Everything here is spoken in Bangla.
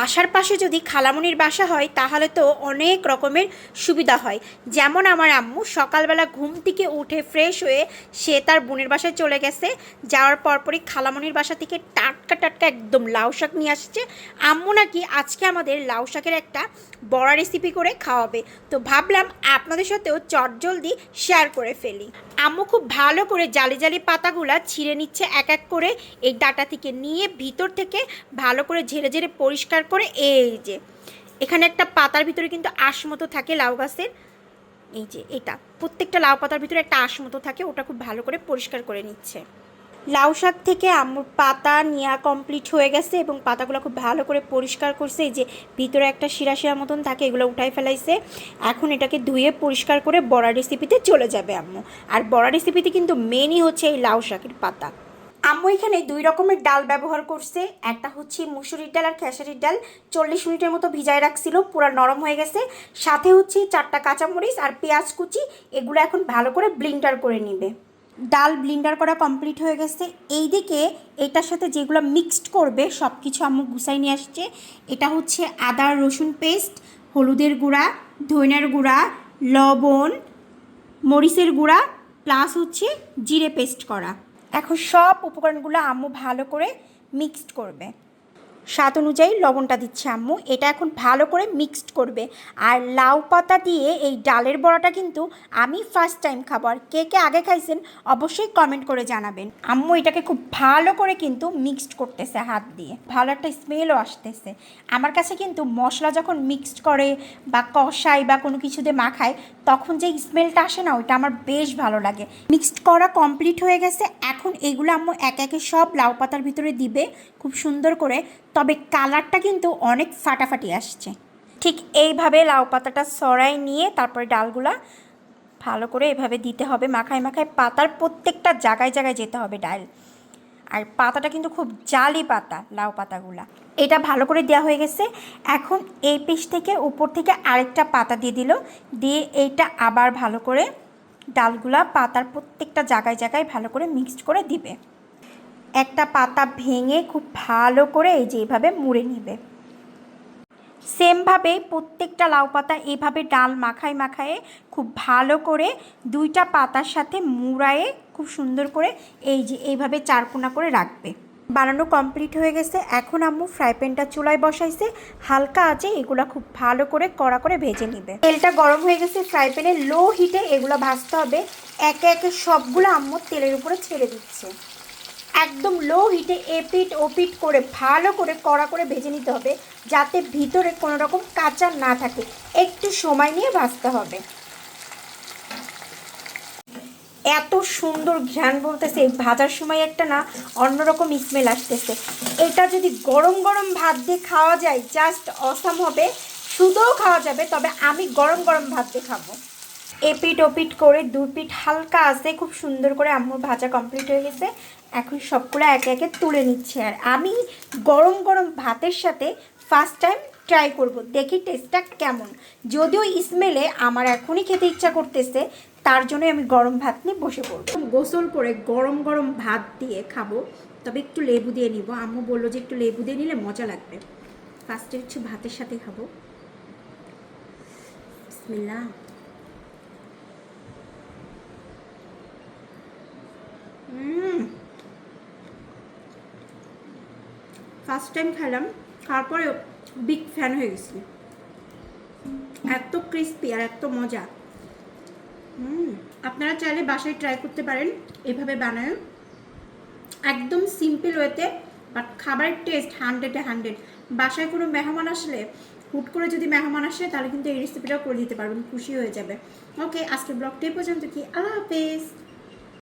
বাসার পাশে যদি খালামুনির বাসা হয়, তাহলে তো অনেক রকমের সুবিধা হয়। যেমন আমার আম্মু সকালবেলা ঘুম থেকে উঠে ফ্রেশ হয়ে সে তার বোনের বাসায় চলে গেছে। যাওয়ার পরপরই খালামুনির বাসা থেকে টাটকা টাটকা একদম লাউ শাক নিয়ে আসছে। আম্মু নাকি আজকে আমাদের লাউ শাকের একটা বড়া রেসিপি করে খাওয়াবে। তো ভাবলাম আপনাদের সাথেও চটজলদি শেয়ার করে ফেলি। আম্মু খুব ভালো করে জালি জালি পাতাগুলা ছিঁড়ে নিচ্ছে এক এক করে। এই ডাটা থেকে নিয়ে ভিতর থেকে ভালো করে ঝেড়ে ঝেড়ে পরিষ্কার করে এই যে, এখানে একটা পাতার ভিতরে কিন্তু আঁশ মতো থাকে লাউ গাছের। এই যে এটা, প্রত্যেকটা লাউ পাতার ভিতরে একটা আঁশ মতো থাকে, ওটা খুব ভালো করে পরিষ্কার করে নিচ্ছে। লাউ শাক থেকে আম্মুর পাতা নেওয়া কমপ্লিট হয়ে গেছে এবং পাতাগুলো খুব ভালো করে পরিষ্কার করছে। এই যে ভিতরে একটা শিরা শিরা মতন থাকে, এগুলো উঠাই ফেলাইছে। এখন এটাকে ধুয়ে পরিষ্কার করে বড়া রেসিপিতে চলে যাবে আম্মু। আর বড়া রেসিপিতে কিন্তু মেনই হচ্ছে এই লাউ শাকের পাতা। আম্মু এখানে দুই রকমের ডাল ব্যবহার করছে। একটা হচ্ছে মুসুরির ডাল আর খেসারির ডাল। চল্লিশ মিনিটের মতো ভিজায় রাখছিল, পুরো নরম হয়ে গেছে। সাথে হচ্ছে চারটা কাঁচামরিচ আর পেঁয়াজ কুচি, এগুলো এখন ভালো করে ব্লিন্ডার করে নিবে। ডাল ব্লিন্ডার করা কমপ্লিট হয়ে গেছে। এইদিকে এটার সাথে যেগুলো মিক্সড করবে সব কিছু আম্মু গুছাই নিয়ে আসছে। এটা হচ্ছে আদা, রসুন পেস্ট, হলুদের গুঁড়া, ধইনার গুঁড়া, লবণ, মরিচের গুঁড়া, প্লাস হচ্ছে জিরে পেস্ট করা। এখন সব উপকরণগুলো আম্মু ভালো করে মিক্সড করবে। স্বাদ অনুযায়ী লবণটা দিচ্ছে আম্মু। এটা এখন ভালো করে মিক্সড করবে। আর লাউ পাতা দিয়ে এই ডালের বড়াটা কিন্তু আমি ফার্স্ট টাইম খাব। আর কে কে আগে খাইছেন অবশ্যই কমেন্ট করে জানাবেন। আম্মু এটাকে খুব ভালো করে কিন্তু মিক্সড করতেছে হাত দিয়ে। ভালো একটা স্মেলও আসতেছে। আমার কাছে কিন্তু মশলা যখন মিক্সড করে বা কষাই বা কোনো কিছুতে মাখায়, তখন যে স্মেলটা আসে না, ওইটা আমার বেশ ভালো লাগে। মিক্সড করা কমপ্লিট হয়ে গেছে। এখন এগুলো আম্মু এক একে সব লাউ পাতার ভিতরে দিবে। খুব সুন্দর করে তবে কালারটা কিন্তু অনেক ফাটাফাটি আসছে। ঠিক এইভাবে লাউ পাতাটা সরাই নিয়ে তারপরে ডালগুলা ভালো করে এভাবে দিতে হবে। মাখায় মাখায় পাতার প্রত্যেকটা জায়গায় জায়গায় যেতে হবে ডাল। আর পাতাটা কিন্তু খুব জালি পাতা লাউ পাতাগুলা। এটা ভালো করে দেওয়া হয়ে গেছে। এখন এই পিস থেকে উপর থেকে আরেকটা পাতা দিয়ে দিল। দিয়ে এইটা আবার ভালো করে ডালগুলা পাতার প্রত্যেকটা জায়গায় জায়গায় ভালো করে মিক্সড করে দিবে। একটা পাতা ভেঙে খুব ভালো করে এই যে এইভাবে মুড়ে নিবে। সেমভাবে প্রত্যেকটা লাউ পাতা এইভাবে ডাল মাখায় মাখায়ে খুব ভালো করে দুইটা পাতার সাথে মুড়ায়ে খুব সুন্দর করে এই যে এইভাবে চারকোনা করে রাখবে। বানানো কমপ্লিট হয়ে গেছে। এখন আম্মু ফ্রাই প্যানটা চুলায় বসাইছে। হালকা আছে এগুলো খুব ভালো করে কড়া করে ভেজে নিবে। তেলটা গরম হয়ে গেছে। ফ্রাই প্যানে লো হিটে এগুলো ভাজতে হবে। একে একে সবগুলো আম্মু তেলের উপরে ছেড়ে দিচ্ছে। একদম লো হিটে এপিট ওপিট করে, ভালো করে কড়া করে ভেজে নিতে হবে, যাতে ভিতরে কোনো রকম কাঁচা না থাকে। একটু সময় নিয়ে ভাজতে হবে। এত সুন্দর ঘ্রাণ বলতেছে, ভাজার সময় একটা না অন্যরকম স্মেল আসতেছে। এটা যদি গরম গরম ভাত দিয়ে খাওয়া যায় জাস্ট অসাম হবে। শুধুও খাওয়া যাবে, তবে আমি গরম গরম ভাত দিয়ে খাব। এপিট ওপিট করে দু পিঠ হালকা আছে, খুব সুন্দর করে আম্মুর ভাজা কমপ্লিট হয়ে গেছে। এখন সবগুলো একে একে তুলে নিচ্ছে। আর আমি গরম গরম ভাতের সাথে ফার্স্ট টাইম ট্রাই করব, দেখি টেস্টটা কেমন। যদিও স্মেলে আমার এখনই খেতে ইচ্ছা করতেছে, তার জন্য আমি গরম ভাত নিয়ে বসে পড়ব। গোসল করে গরম গরম ভাত দিয়ে খাব, তবে একটু লেবু দিয়ে নিব। আম্মু বলল যে একটু লেবু দিয়ে নিলে মজা লাগবে। ফার্স্টে হচ্ছে ভাতের সাথে খাব। বিসমিল্লাহ। ফার্স্ট টাইম খেলাম খাওয়ার পরে বিগ ফ্যান হয়ে গেছি। এত ক্রিস্পি আর এত মজা। আপনারা চাইলে বাসায় ট্রাই করতে পারেন, এভাবে বানায় একদম সিম্পল ওয়েতে বাট খাবারের টেস্ট হান্ড্রেডে হান্ড্রেড বাসায় কোনো মেহমান আসলে, হুট করে যদি মেহমান আসে, তাহলে কিন্তু এই রেসিপিটাও করে দিতে পারবেন, খুশি হয়ে যাবে। ওকে আজকে ব্লগটি পর্যন্ত কি? আল্লাহ হাফেজ।